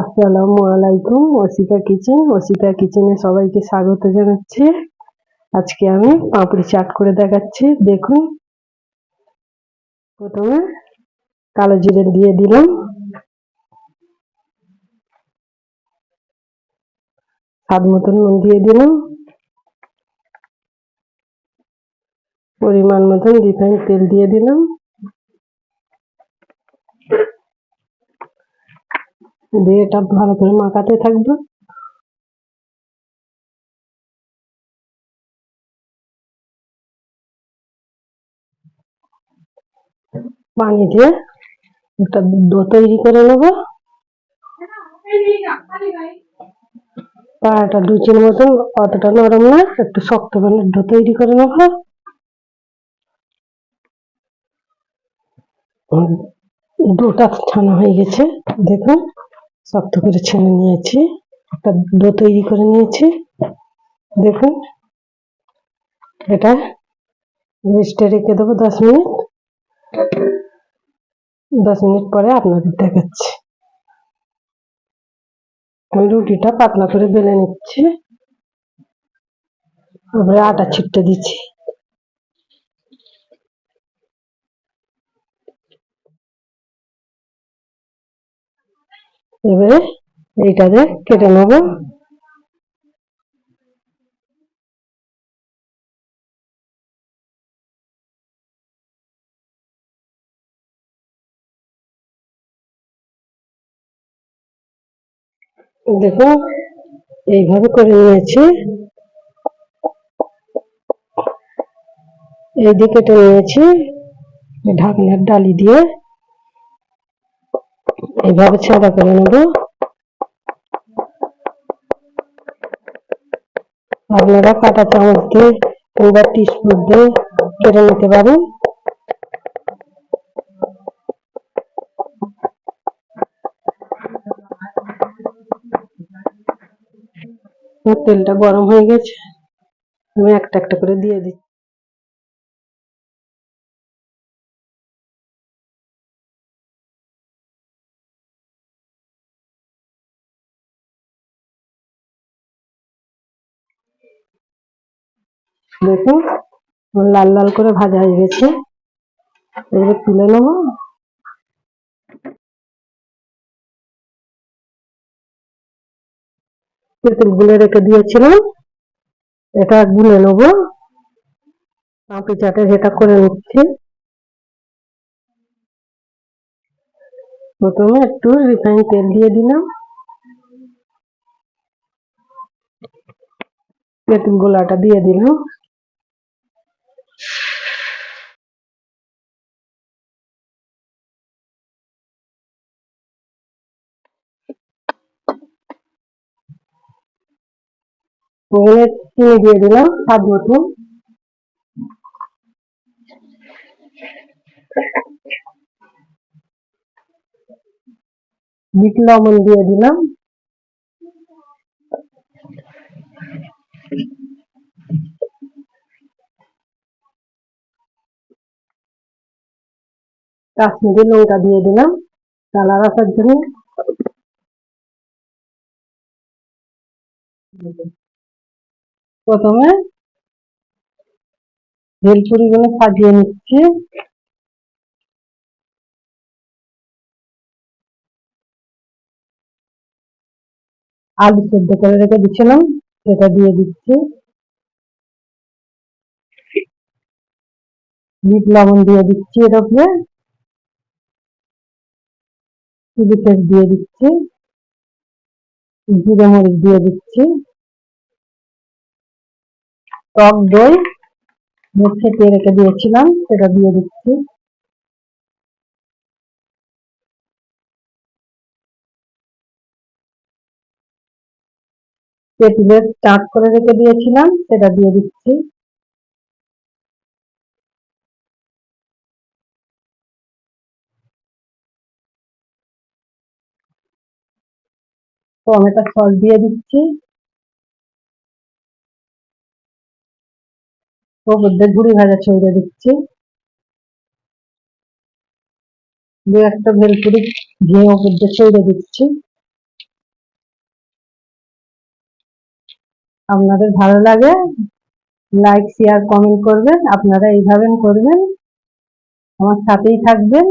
আসসালামু আলাইকুম, ওসিকা কিচেন। ওসিকা কিচেনে সবাইকে স্বাগত জানাচ্ছি। আজকে আমি পাঁপড়ি চাট করে দেখাচ্ছি। দেখুন, প্রথমে কালো জিরে দিয়ে দিলাম। স্বাদ মতন নুন দিয়ে দিলাম। পরিমাণ মতন রিফাইন তেল দিয়ে দিলাম। দিয়ে এটা ভালো করে মাখাতে থাকব। পানি দিয়ে একটা ডো তৈরি করে নেব। পাটা লুচির মতন, অতটা নরম না, একটু শক্ত করে ডো তৈরি করে নেব। ডোটা ছানা হয়ে গেছে, দেখুন। শক্ত করে ছেনে নিয়েছি। একটা ডো তৈরি করে নিয়েছি। দেখুন, এটা রেস্টে রেখে দেবো দশ মিনিট। দশ মিনিট পরে আপনাদের দেখাচ্ছি। আমি রুটিটা পাতলা করে বেলে নিচ্ছি। তারপরে আটা ছিটতে দিচ্ছি। এবারে এইটাতে কেটে নেব। দেখুন, এইভাবে করে নিয়েছি। এই দিকে কেটে নিয়েছি। ঢাকনার ডালি দিয়ে। এইভাবে ছাড়া করে নেব। আপনারা কাটা চামচ দিয়ে কিংবা টিস্পুন দিয়ে কেটে নিতে পারেন। তেলটা গরম হয়ে গেছে। আমি একটা একটা করে দিয়ে দিচ্ছি। দেখুন লাল লাল করে ভাজা হয়ে গেছে। এবার তুলে নেব। তেঁতুল গুলে রেখে দিয়েছিলাম। এটা গুলে নেব। পাঁপড়ি চাটের এটা করে নিচ্ছি। প্রথমে একটু রিফাইন তেল দিয়ে দিলাম। তেঁতুল গোলাটা দিয়ে দিলাম। এখানে চিনি দিয়ে দিলাম স্বাদ মতো। বিট লবণ দিয়ে দিলাম। কাশ্মীরি লঙ্কা দিয়ে দিলাম। কালার আসার জন্য। প্রথমে ভেলপুরি গুলো সাজিয়ে নিচ্ছি। আলু সেদ্ধ করে রেখে দিচ্ছিলাম, সেটা দিয়ে দিচ্ছি। বিট লবণ দিয়ে দিচ্ছি এর উপরে চিলি ফ্লেক্স দিয়ে দিচ্ছি। জিরে মরিচ দিয়ে দিচ্ছি। টক দই ফেটিয়ে রেখে দিয়েছিলাম, সেটা দিয়ে দিচ্ছি। তেঁতুলের চাট করে রেখে দিয়েছিলাম, সেটা দিয়ে দিচ্ছি। টমেটো সস দিয়ে দিচ্ছি। ওপর দিয়ে ঘুড়ি ভাজার ছবিটা দিচ্ছি দু একটা ভেলপুরি ঘিয়ে ওপর দিয়ে ছবিটা দিচ্ছি আপনাদের ভালো লাগে লাইক শেয়ার কমেন্ট করবেন। আপনারা এইভাবে করবেন। আমার সাথেই থাকবেন।